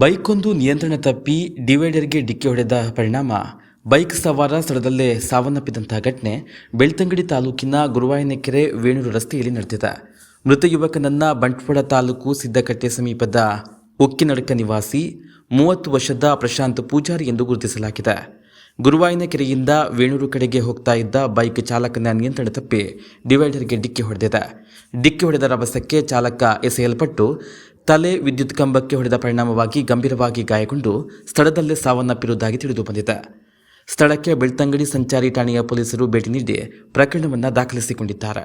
ಬೈಕೊಂದು ನಿಯಂತ್ರಣ ತಪ್ಪಿ ಡಿವೈಡರ್ಗೆ ಡಿಕ್ಕಿ ಹೊಡೆದ ಪರಿಣಾಮ. ಬೈಕ್ ಸವಾರ ಸ್ಥಳದಲ್ಲೇ ಸಾವನ್ನಪ್ಪಿದಂತಹ ಘಟನೆ ಬೆಳ್ತಂಗಡಿ ತಾಲೂಕಿನ ಗುರುವಾಯನಕೆರೆ ವೇಣೂರು ರಸ್ತೆಯಲ್ಲಿ ನಡೆದಿದೆ. ಮೃತ ಯುವಕನನ್ನ ಬಂಟ್ವಾಳ ತಾಲೂಕು ಸಿದ್ದಕಟ್ಟೆ ಸಮೀಪದ ಉಕ್ಕಿನಡಕ ನಿವಾಸಿ, ಮೂವತ್ತು ವರ್ಷದ ಪ್ರಶಾಂತ್ ಪೂಜಾರಿ ಎಂದು ಗುರುತಿಸಲಾಗಿದೆ. ಗುರುವಾಯನಕೆರೆಯಿಂದ ವೇಣೂರು ಕಡೆಗೆ ಹೋಗ್ತಾ ಇದ್ದ ಬೈಕ್ ಚಾಲಕನ ನಿಯಂತ್ರಣ ತಪ್ಪಿ ಡಿವೈಡರ್ಗೆ ಡಿಕ್ಕಿ ಹೊಡೆದಿದೆ. ಡಿಕ್ಕಿ ಹೊಡೆದ ರಭಸಕ್ಕೆ ಚಾಲಕ ಎಸೆಯಲ್ಪಟ್ಟು ತಲೆ ವಿದ್ಯುತ್ ಕಂಬಕ್ಕೆ ಹೊಡೆದ ಪರಿಣಾಮವಾಗಿ ಗಂಭೀರವಾಗಿ ಗಾಯಗೊಂಡು ಸ್ಥಳದಲ್ಲೇ ಸಾವನ್ನಪ್ಪಿರುವುದಾಗಿ ತಿಳಿದು ಬಂದಿದೆ ಸ್ಥಳಕ್ಕೆ ಬೆಳ್ತಂಗಡಿ ಸಂಚಾರಿ ಠಾಣೆಯ ಪೊಲೀಸರು ಭೇಟಿ ನೀಡಿ ಪ್ರಕರಣವನ್ನು ದಾಖಲಿಸಿಕೊಂಡಿದ್ದಾರೆ.